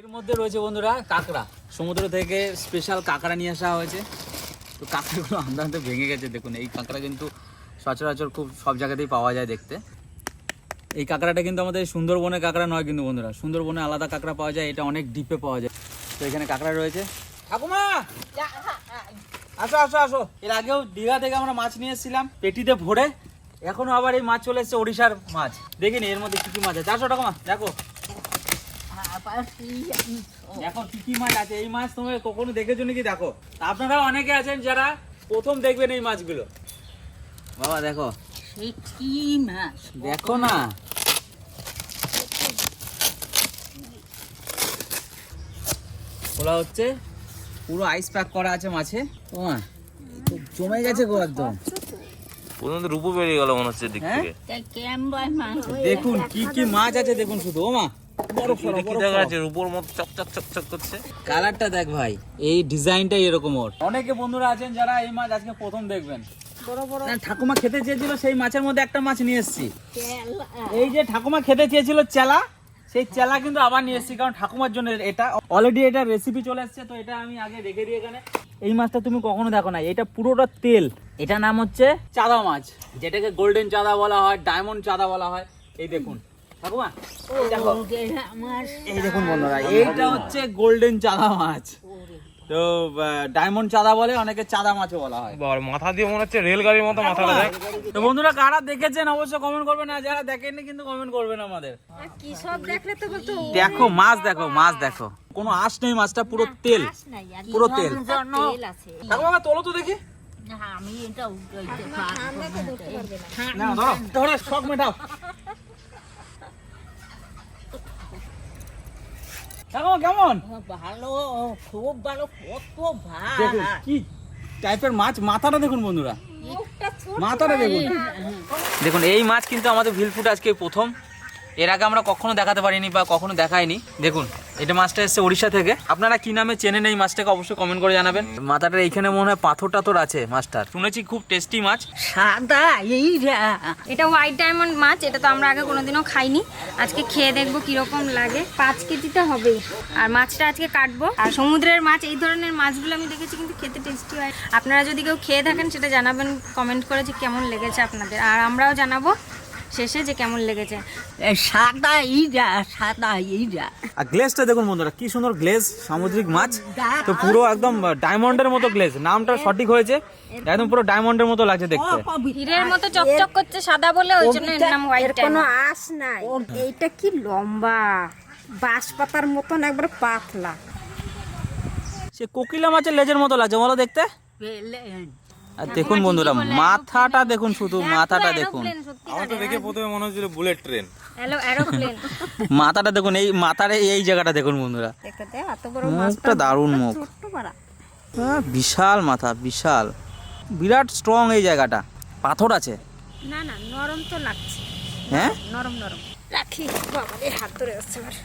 এর মধ্যে রয়েছে বন্ধুরা কাঁকড়া। সমুদ্র থেকে স্পেশাল কাঁকড়া নিয়ে আসা হয়েছে। তো কাঁকড়াগুলো আন্দাজ ভেঙে গেছে। দেখুন, এই কাঁকড়া কিন্তু সচরাচর খুব সব জায়গাতেই পাওয়া যায় দেখতে। এই কাঁকড়াটা কিন্তু আমাদের সুন্দরবনের কাঁকড়া নয় কিন্তু বন্ধুরা। সুন্দরবনে আলাদা কাঁকড়া পাওয়া যায়, এটা অনেক ডিপে পাওয়া যায়। তো এখানে কাঁকড়া রয়েছে। ঠাকুমা! আসো আসো আসো। এর আগেও দীঘা থেকে আমরা মাছ নিয়ে এসেছিলাম, পেটিতে ভরে। এখনও আবার এই মাছ চলে এসেছে, ওড়িশার মাছ। দেখিনি, এর মধ্যে কি কি মাছ আছে? চারশো টাকা দেখো। দেখো কি কি মাছ আছে এই মাছ তুমি কখনো দেখেছ নাকি? দেখো আপনারা অনেকে আছেন যারা প্রথম দেখবেন এই মাছগুলো। বাবা দেখো। কি মাছ? দেখো না। খোলা হচ্ছে পুরো আইস প্যাক করা আছে মাছে। ও মা, তো জমে গেছে গো একদম। পর্যন্ত রূপো বেরিয়ে গেল মনে হচ্ছে দিক হ্যাঁ? থেকে। দেখুন কি কি মাছ আছে দেখুন শুধু। ও মা বড় এটা কি দেখা যাচ্ছে রূপোর মতো চকচক চকচক করছে। কালারটা দেখ ভাই এই ডিজাইনটাই এরকম ওর। অনেকে বন্ধুরা আছেন যারা এই মাছ আজকে প্রথম দেখবেন। ঠাকুমা খেতে চেয়েছিল সেই মাছের মধ্যে একটা মাছ নিয়ে এসেছি। এই যে ঠাকুমা খেতে চেয়েছিল চেলা সেই চেলা কিন্তু আবার নিয়ে এসেছি কারণ ঠাকুমার জন্য এটা অলরেডি এটা রেসিপি চলে এসেছে তো এটা আমি আগে রেখে দিই এখানে। এই মাছটা তুমি কখনো দেখো না এটা পুরোটা তেল। এটা নাম হচ্ছে চাঁদা মাছ যেটাকে গোল্ডেন চাঁদা বলা হয় ডায়মন্ড চাঁদা বলা হয়। এই দেখুন ঠাকুমা? দেখো। এই দেখুন বন্ধুরা এইটা হচ্ছে গোল্ডেন চাঁদা মাছ। তো ডায়মন্ড চাঁদা বলে অনেকে চাঁদা মাছও বলা হয়। মাথা দিয়ে মনে হচ্ছে রেলগাড়ির মতো মাথাটা দেখ। তো বন্ধুরা কারা দেখেছেন অবশ্যই কমেন্ট করবেন আর যারা দেখেননি কিন্তু কমেন্ট করবেন আমাদের। কি সব দেখলে তো বলতো দেখো মাছ দেখো মাছ দেখো। কোনো আঁশ নেই মাছটা পুরো তেল পুরো তেল। তেল ঠাকুমা তোলো তো দেখি। আমি এটা উঠাইতে পারব না। না ধরো ধরো শখ মেটাও। ঠাকুমা কেমন? ভালো খুব ভালো কত ভালো। দেখুন কি টাইপের মাছ? মাথাটা দেখুন বন্ধুরা। মাথাটা দেখুন। দেখুন এই মাছ কিন্তু আমাদের ভিলফুট আজকে প্রথম। এর আগে আমরা কখনো দেখাতে পারিনি বা কখনো দেখাইনি। দেখুন এটা মাছটা এসছে উড়িষ্যা থেকে। আপনারা কি নামে চেনেন এই মাছটাকে অবশ্যই কমেন্ট করে জানাবেন। মাথাটা এইখানে মনে হয় পাথর টাথর আছে মাছটার। শুনেছি খুব টেস্টি মাছ। সাদা এইরা এটা হোয়াইট ডায়মন্ড মাছ এটা তো আমরা আগে কোনোদিনও খাইনি। আজকে খেয়ে দেখব কীরকম লাগে। পাঁচ কেজিতে হবেই। আর মাছটা আজকে কাটবো। আর সমুদ্রের মাছ এই ধরনের মাছগুলো আমি দেখেছি কিন্তু খেতে টেস্টি হয়। আপনারা যদি কেউ খেয়ে থাকেন সেটা জানাবেন কমেন্ট করে যে কেমন লেগেছে আপনাদের। আর আমরাও জানাব শেষে যে কেমন লেগেছে? সাদা এইরা সাদা এইরা আর গ্লেজটা দেখুন বন্ধুরা কি সুন্দর গ্লেজ সামুদ্রিক মাছ। তো পুরো একদম ডায়মন্ডের মতো গ্লেজ নামটা সঠিক হয়েছে। একদম পুরো ডায়মন্ডের মতো লাগছে দেখতে। হীরের মতো চকচক করছে সাদা বলে ওই জন্য এর নাম হোয়াইট কোনো আঁশ নাই। এইটা কি লম্বা? বাঁশ পাতার মতন একবার পাতলা। সে কোকিলা মাছের লেজের মতো লাগছে বলো দেখতে। আর দেখুন বন্ধুরা মাথাটা দেখুন শুধু মাথাটা দেখুন। আমার তো দেখে প্রথমে মনে হচ্ছিল বুলেট ট্রেন হ্যালো মাথাটা দেখুন এই মাথার এই- এই জায়গাটা দেখুন বন্ধুরা। মুখটা দারুণ মুখ। বিশাল মাথা বিশাল। বিরাট স্ট্রং এই জায়গাটা। পাথর আছে? না না নরম তো লাগছে। হ্যাঁ? নরম নরম। রাখি হাত ধরে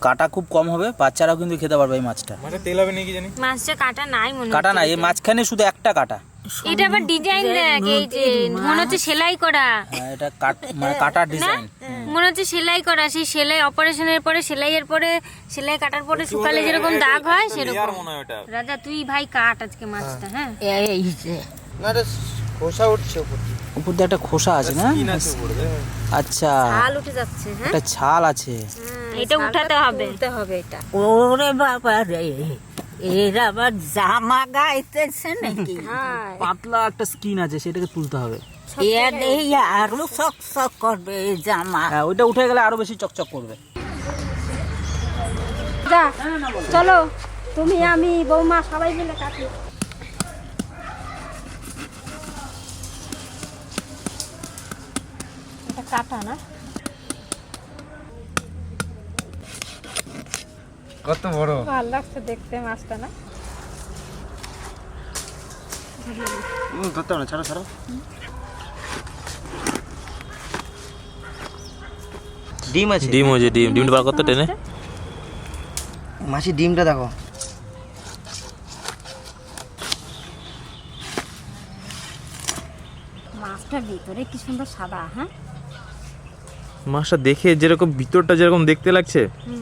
কাটা খুব কম হবে বাচ্চারাও কিন্তু খেতে পারবে এই মাছটা। তেল হবে নাকি জানি? মাছটা কাটা নাই মনে কাটা হচ্ছে না এই মাঝখানে শুধু একটা কাটা। এটা আবার ডিজাইন দেখ এই যে মনে হচ্ছে সেলাই করা। হ্যাঁ, এটা কাট মানে কাটার ডিজাইন মনে হচ্ছে সেলাই করা সেই সেলাই অপারেশনের পরে সেলাইয়ের পরে সেলাই কাটার পরে শুকালে যেরকম দাগ হয় সেরকম। হয় রাজা তুই ভাই কাট আজকে মাছটা হ্যাঁ? এই যে উপর দিয়ে। একটা খোসা আছে না? আচ্ছা। হাল উঠে যাচ্ছে হ্যাঁ? একটা ছাল আছে। এটা উঠাতে হবে। হবে এটা। ওরে বাবা রে এরা আবার জামা গাইতেছে নাকি? পাতলা একটা স্কিন আছে সেটাকে তুলতে হবে। এর এই আরও শক করবে এই জামা। হ্যাঁ ওইটা উঠে গেলে আরও বেশি চকচক করবে। যা চলো। তুমি আমি বৌমা সবাই মিলে কাটি। এটা কাটা না? কত বড়? ভালো লাগছে দেখতে মাছটা না? ধরতে না ছাড়ো ছাড়ো। ডিম আছে। ডিম হয়েছে ডিম ডিমটা বার করতে টেনে। মাসি ডিমটা দেখো। মাছটার ভিতরে কি সুন্দর সাদা হ্যাঁ? মাছটা দেখে যেরকম ভিতরটা যেরকম দেখতে লাগছে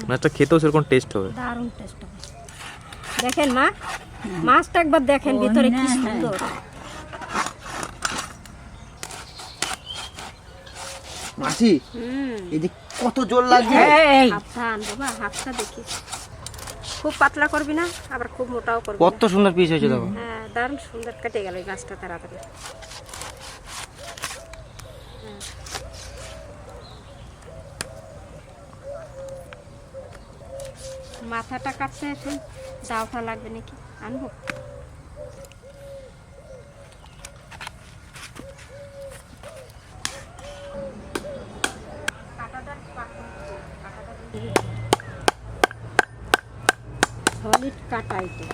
মাছটা খেতেও সেরকম টেস্ট হবে। দারুণ টেস্ট হবে। দেখেন মা মাছটা একবার দেখেন ভিতরে কি সুন্দর। মাসি এই যে কত জোর লাগছে। হাতটা বাবা হাতটা দেখি। খুব পাতলা করবি না আবার খুব মোটাও করবি কত সুন্দর পিস হয়েছে দেখো। হ্যাঁ দারুণ সুন্দর কেটে গেল এই মাছটা তাড়াতাড়ি হুম। মাথাটা কাটতে এখন দাওটা লাগবে নাকি? আনব। সলিড কাটা এটা।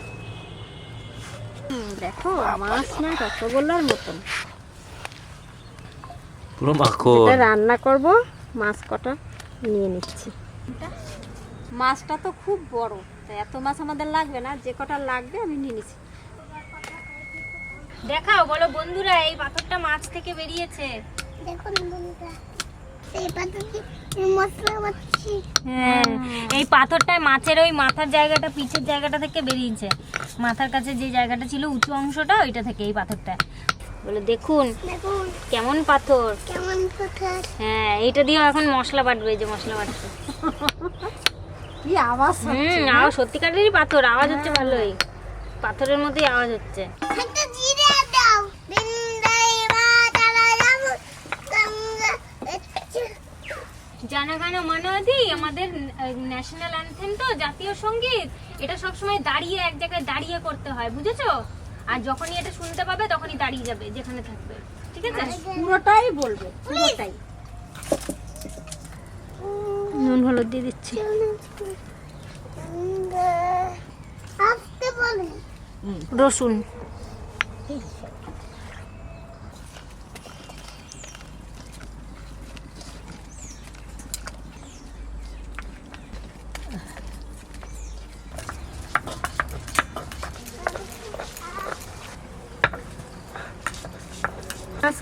দেখো মাছ না রসগোল্লার মতন। পুরো মাখন। রান্না করব মাছ কটা নিয়ে নিচ্ছি। মাছটা তো খুব বড়। তো এত মাছ আমাদের লাগবে না যে কটা লাগবে আমি নিয়ে নিচ্ছি দেখাও বলো বন্ধুরা এই পাথরটা মাছ থেকে বেরিয়েছে। দেখুন বন্ধুরা এই মশলা হ্যাঁ এই পাথরটায় মাছের ওই মাথার জায়গাটা পিছের জায়গাটা থেকে বেরিয়েছে। মাথার কাছে যে জায়গাটা ছিল উঁচু অংশটা ওইটা থেকে এই পাথরটা বলে দেখুন কেমন পাথর। কেমন কোথায় হ্যাঁ এইটা দিয়েও এখন মশলা বাটবে যে মশলা বাটছে। কি আওয়াজ হুম আওয়াজ সত্যিকারেরই পাথর আওয়াজ হচ্ছে ভালোই। পাথরের মধ্যেই আওয়াজ হচ্ছে। জানা গানা মানাদি আমাদের ন্যাশনাল অ্যানথেম তো জাতীয় সংগীত। এটা সবসময় দাঁড়িয়ে এক জায়গায় দাঁড়িয়ে করতে হয় বুঝেছ? আর যখনই এটা শুনতে পাবে তখনই দাঁড়িয়ে যাবে যেখানে থাকবে। ঠিক আছে? পুরোটাই বলবে পুরোটাই। নুন হলুদ দিয়ে দিচ্ছি। রসুন মাছ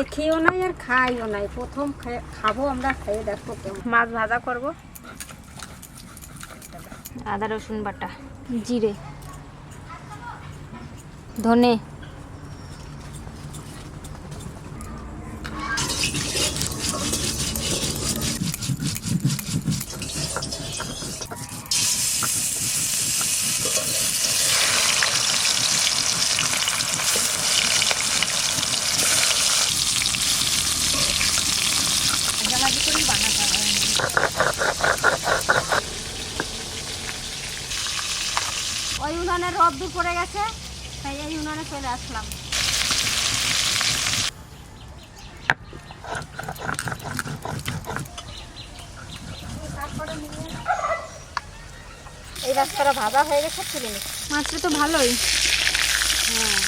দেখিও নাই আর খাইও নাই। প্রথম খাই- খাব আমরা খেয়ে দেখো কেমন। মাছ ভাজা করব। আদা রসুন বাটা জিরে ধনে। ওই উনানে রদ্দুর পড়ে গেছে তাই এই উনানে চলে আসলাম। এই রাস্তাটা ভাজা হয়ে গেছে তুলে নিচ্ছি। মাছটা তো ভালোই। হ্যাঁ।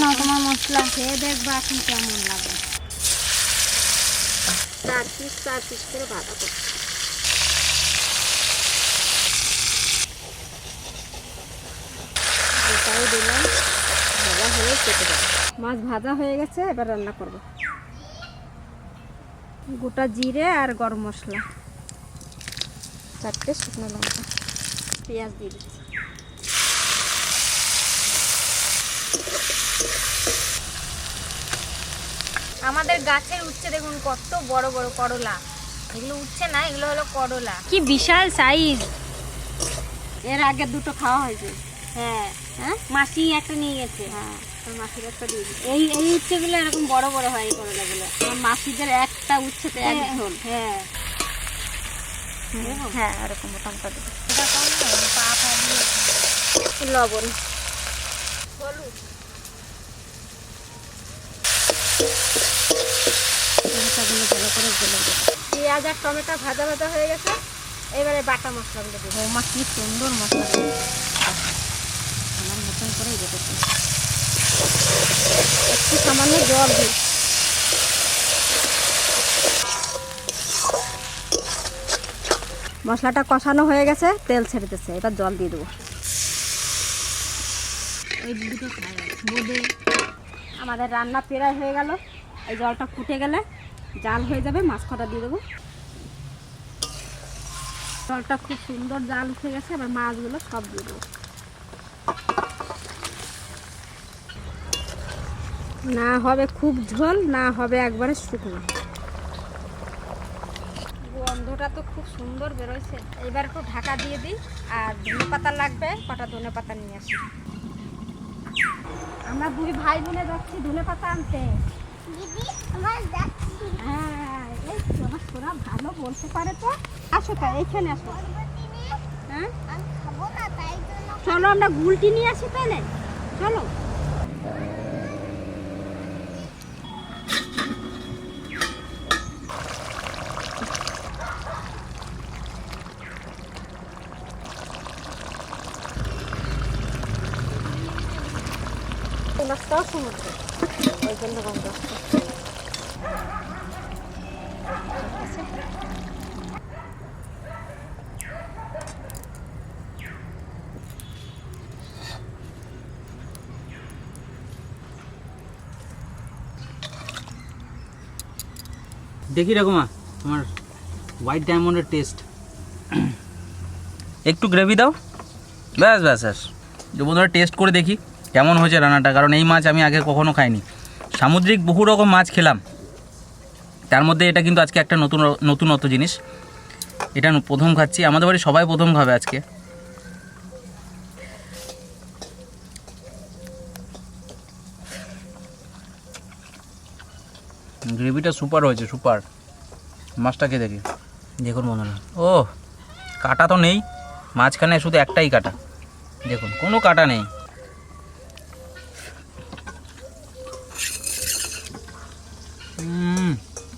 না তোমার মশলা খেয়ে দেখবা এখন কেমন লাগে। চার পিস চার পিস করে ভাজা করছি। এটাও দিলাম। ভাজা হয়ে কেটে দেবো। মাছ ভাজা হয়ে গেছে এবার রান্না করব। গোটা জিরে আর গরম মশলা। চারটে শুকনো লঙ্কা। পেঁয়াজ দিয়ে দিচ্ছি। আমাদের গাছের উচ্ছে দেখুন কত বড় বড় করলা। এগুলো উচ্ছে না এগুলো হলো করলা। কি বিশাল সাইজ এর আগে দুটো খাওয়া হয়েছে। হ্যাঁ। হ্যাঁ? মাসি একটা নিয়ে গেছে। হ্যাঁ তোর মাসির একটা দিয়ে এই এই উচ্ছেগুলো এরকম বড় বড় হয় এই করলাগুলো আমার মাসিদের একটা উচ্ছেতে এক ঝোল হ্যাঁ। হ্যাঁ এরকম মোটামুটি। দেবো এটা কম না, পা পা দিয়ে লবণ। লঙ্কাগুলো ভালো করে গলে পেঁয়াজ আর টমেটো ভাজা ভাজা হয়ে গেছে। এবারে বাটা মশলাগুলো দেবো মা কি সুন্দর মশলা আমার মতন একটু সামান্য জল দিই। মশলাটা কষানো হয়ে গেছে, তেল ছেড়েতেছে এবার জল দিয়ে দেবো। আমাদের রান্না প্রায় হয়ে গেল। এই জলটা ফুটে গেলে জাল হয়ে যাবে মাছ কটা দিয়ে দেবো। জলটা খুব সুন্দর জাল উঠে গেছে, এবার মাছগুলো সব দিয়ে দেবো। না হবে খুব ঝোল না হবে একবারে শুকনো। গন্ধটা তো খুব সুন্দর বেরোয়ছে। এবার একটু ঢাকা দিয়ে দিই আর ধনে পাতা লাগবে কটা ধনে পাতা নিয়ে আসি। আমরা দুই ভাই বোনে যাচ্ছি ধনে পাতা আনতে। দিদি আমার হ্যাঁ এই সোনা ভালো বলতে পারে তো। আসো তা এইখানে আসো। হ্যাঁ? আমি খাব না তাই জন্য চলো আমরা গুলটি নিয়ে আসি তাহলে। চলো এই মাছটাও সমুদ্র ওই জন্য গন্ধ আসছে। দেখি রাকুমা তোমার হোয়াইট ডায়মন্ডের টেস্ট একটু গ্রেভি দাও। ব্যাস ব্যাস ব্যাস। বন্ধুরা টেস্ট করে দেখি কেমন হয়েছে রান্নাটা, কারণ এই মাছ আমি আগে কখনো খাইনি। সামুদ্রিক বহু রকম মাছ খেলাম। তার মধ্যে এটা কিন্তু আজকে একটা নতুন, নতুনত্ব জিনিস। এটা প্রথম খাচ্ছি। আমাদের বাড়ি সবাই প্রথম খাবে আজকে। গ্রেভিটা সুপার হয়েছে সুপার। মাছটাকে দেখি। দেখুন বন্ধুরা। ও কাটা তো নেই। মাঝখানে শুধু একটাই কাটা। দেখুন কোনো কাটা নেই।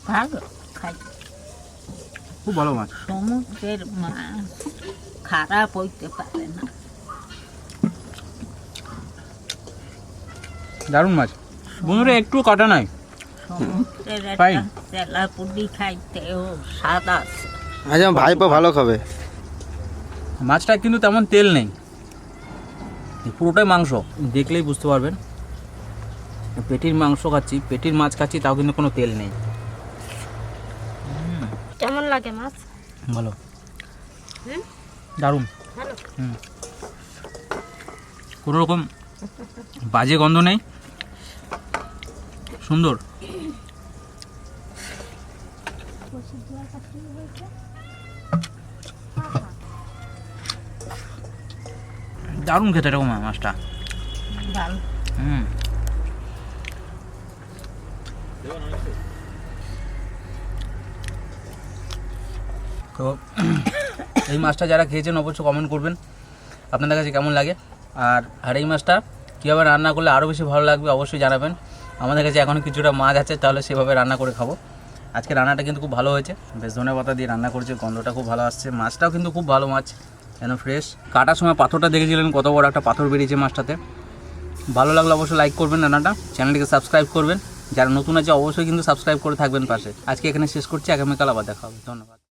ভালো খাই খুব ভালো মাছ। সমুদ্রের মাছ। খারাপ হইতে পারে না। দারুণ মাছ। বন্ধুরা একটু কাটা নাই। একটা খাইতেও স্বাদ আছে। আজ ভাইপো ভালো খাবে। মাছটা কিন্তু তেমন তেল নেই। পুরোটাই মাংস। দেখলেই বুঝতে পারবেন। পেটির মাংস খাচ্ছি পেটির মাছ খাচ্ছি তাও কিন্তু কোনো তেল নেই। কেমন লাগে মাছ? ভালো। দারুণ। হুম। কোনো রকম বাজে গন্ধ নেই। সুন্দর। দারুণ খেতে এরকম মাছটা। হুম। তো এই মাছটা যারা খেয়েছেন অবশ্যই কমেন্ট করবেন। আপনাদের কাছে কেমন লাগে? আর আর এই মাছটা কীভাবে রান্না করলে আরও বেশি ভালো লাগবে অবশ্যই জানাবেন। আমাদের কাছে এখন কিছুটা মাছ আছে তাহলে সেভাবে রান্না করে খাব। আজকে রান্নাটা কিন্তু খুব ভালো হয়েছে। বেশ ধনে পাতা দিয়ে রান্না করছে, গন্ধটা খুব ভালো আসছে, মাছটাও কিন্তু খুব ভালো মাছ, যেন ফ্রেশ কাটার সময় পাথরটা দেখেছিলেন কত বড় একটা পাথর বেরিয়েছে মাছটাতে। ভালো লাগলে অবশ্যই লাইক করবেন রান্নাটা, চ্যানেলটিকে সাবস্ক্রাইব করবেন। যারা নতুন আছে অবশ্যই কিন্তু সাবস্ক্রাইব করে থাকবেন পাশে। আজকে এখানে শেষ করছি, আগামীকাল আবার দেখা হবে। ধন্যবাদ।